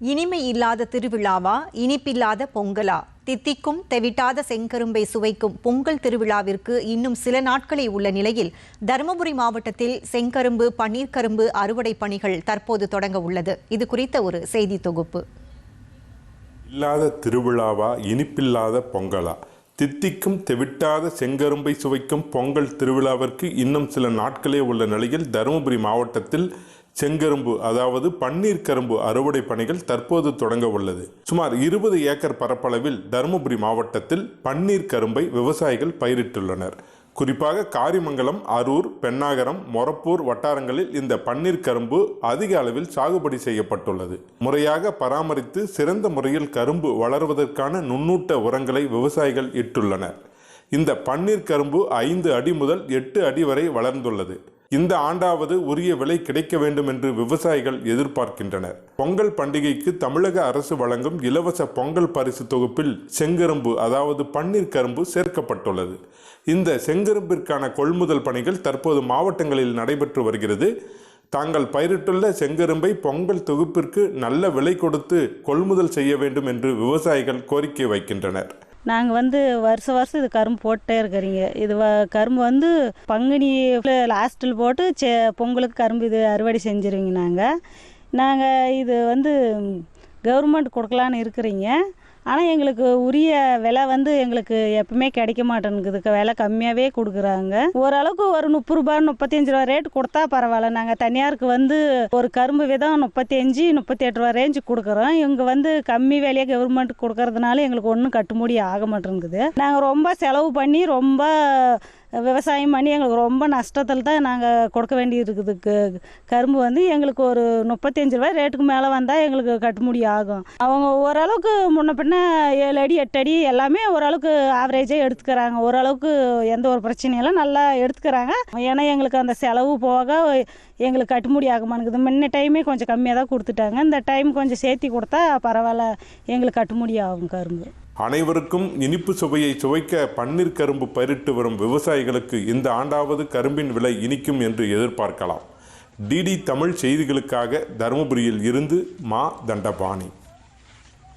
இனிமை இல்லாத திருவிழாவா? இனிப்பில்லாத பொங்கலா? தித்திக்கும் தெவிட்டாத செங்கரும்பை சுவைக்கும் பொங்கல் திருவிழாவிற்கு இன்னும் சில நாட்களே உள்ள நிலையில் தருமபுரி மாவட்டத்தில் செங்கரும்பு பன்னீர்கரும்பு அறுவடை பணிகள் தற்போது தொடங்க உள்ளது. இது குறித்த ஒரு செய்தி தொகுப்பு. இல்லாத திருவிழாவா? இனிப்பில்லாத பொங்கலா? தித்திக்கும் தெவிட்டாத செங்கரும்பை சுவைக்கும் பொங்கல் திருவிழாவிற்கு இன்னும் சில நாட்களே உள்ள நிலையில் தருமபுரி மாவட்டத்தில் செங்கரும்பு அதாவது பன்னீர் கரும்பு அறுவடை பணிகள் தற்போது தொடங்க உள்ளது. சுமார் இருபது ஏக்கர் பரப்பளவில் தருமபுரி மாவட்டத்தில் பன்னீர் கரும்பை விவசாயிகள் பயிரிட்டுள்ளனர். குறிப்பாக காரிமங்கலம் அரூர் பெண்ணாகரம் மொரப்பூர் வட்டாரங்களில் இந்த பன்னீர் கரும்பு அதிக அளவில் சாகுபடி செய்யப்பட்டுள்ளது. முறையாக பராமரித்து சிறந்த முறையில் கரும்பு வளர்வதற்கான நுண்ணூட்ட உரங்களை விவசாயிகள் இட்டுள்ளனர். இந்த பன்னீர் கரும்பு ஐந்து அடி முதல் எட்டு அடி வரை வளர்ந்துள்ளது. இந்த ஆண்டாவது உரிய விலை கிடைக்க வேண்டும் என்று விவசாயிகள் எதிர்பார்க்கின்றனர். பொங்கல் பண்டிகைக்கு தமிழக அரசு வழங்கும் இலவச பொங்கல் பரிசு தொகுப்பில் செங்கரும்பு அதாவது பன்னீர் கரும்பு சேர்க்கப்பட்டுள்ளது. இந்த செங்கரும்பிற்கான கொள்முதல் பணிகள் தற்போது மாவட்டங்களில் நடைபெற்று வருகிறது. தாங்கள் பயிரிட்டுள்ள செங்கரும்பை பொங்கல் தொகுப்பிற்கு நல்ல விலை கொடுத்து கொள்முதல் செய்ய வேண்டும் என்று விவசாயிகள் கோரிக்கை வைக்கின்றனர். நாங்கள் வந்து வருஷம் வருஷம் இது கரும்பு போட்டே இருக்கிறீங்க. இது வ கரும்பு வந்து பங்குனி லாஸ்ட்டில் போட்டு செ பொங்கலுக்கு கரும்பு இது அறுவடை செஞ்சிருவீங்க நாங்கள் நாங்கள் இது வந்து கவர்மெண்ட் கொடுக்கலான்னு இருக்கிறீங்க. ஆனால் எங்களுக்கு உரிய விலை வந்து எங்களுக்கு எப்பவுமே கிடைக்க மாட்டேங்குது. விலை கம்மியாகவே கொடுக்குறாங்க. ஓரளவுக்கு ஒரு முப்பது ரூபாய் முப்பத்தஞ்சு ரூபா ரேட் கொடுத்தா பரவாயில்ல. நாங்கள் தனியாருக்கு வந்து ஒரு கரும்பு விதம் முப்பத்தஞ்சு முப்பத்தி எட்டு ரூபா ரேஞ்சு கொடுக்குறோம். இவங்க வந்து கம்மி விலையை கவர்மெண்ட் கொடுக்கறதுனால எங்களுக்கு ஒன்றும் கட்டுமுடி ஆக மாட்டேங்குது. நாங்கள் ரொம்ப செலவு பண்ணி ரொம்ப விவசாயம் பண்ணி எங்களுக்கு ரொம்ப நஷ்டத்தில் தான் நாங்கள் கொடுக்க வேண்டி இருக்குது க- கரும்பு வந்து எங்களுக்கு ஒரு முப்பத்தஞ்சு ரூபாய் ரேட்டுக்கு மேலே வந்தால் எங்களுக்கு கட்டுமுடி ஆகும். அவங்க ஓரளவுக்கு முன்ன பின்ன ஏழு அடி எட்டு அடி எல்லாமே ஓரளவுக்கு ஆவரேஜாக எடுத்துக்கிறாங்க. ஓரளவுக்கு எந்த ஒரு பிரச்சனையெல்லாம் நல்லா எடுத்துக்கிறாங்க. ஏன்னா எங்களுக்கு அந்த செலவு போக எங்களுக்கு கட்டுமுடி ஆகுமானுக்குது முன்ன டைமே கொஞ்சம் கம்மியாக தான் கொடுத்துட்டாங்க. இந்த டைம் கொஞ்சம் சேர்த்தி கொடுத்தா பரவாயில்ல எங்களுக்கு கட்டுமுடி ஆகும் கரும்பு. அனைவருக்கும் இனிப்பு சுவையை சுவைக்க பன்னீர் கரும்பு பயிரிட்டு வரும் விவசாயிகளுக்கு இந்த ஆண்டாவது கரும்பின் விலை இனிக்கும் என்று எதிர்பார்க்கலாம். டிடி தமிழ் செய்திகளுக்காக தருமபுரியில் இருந்து மா தண்டபாணி.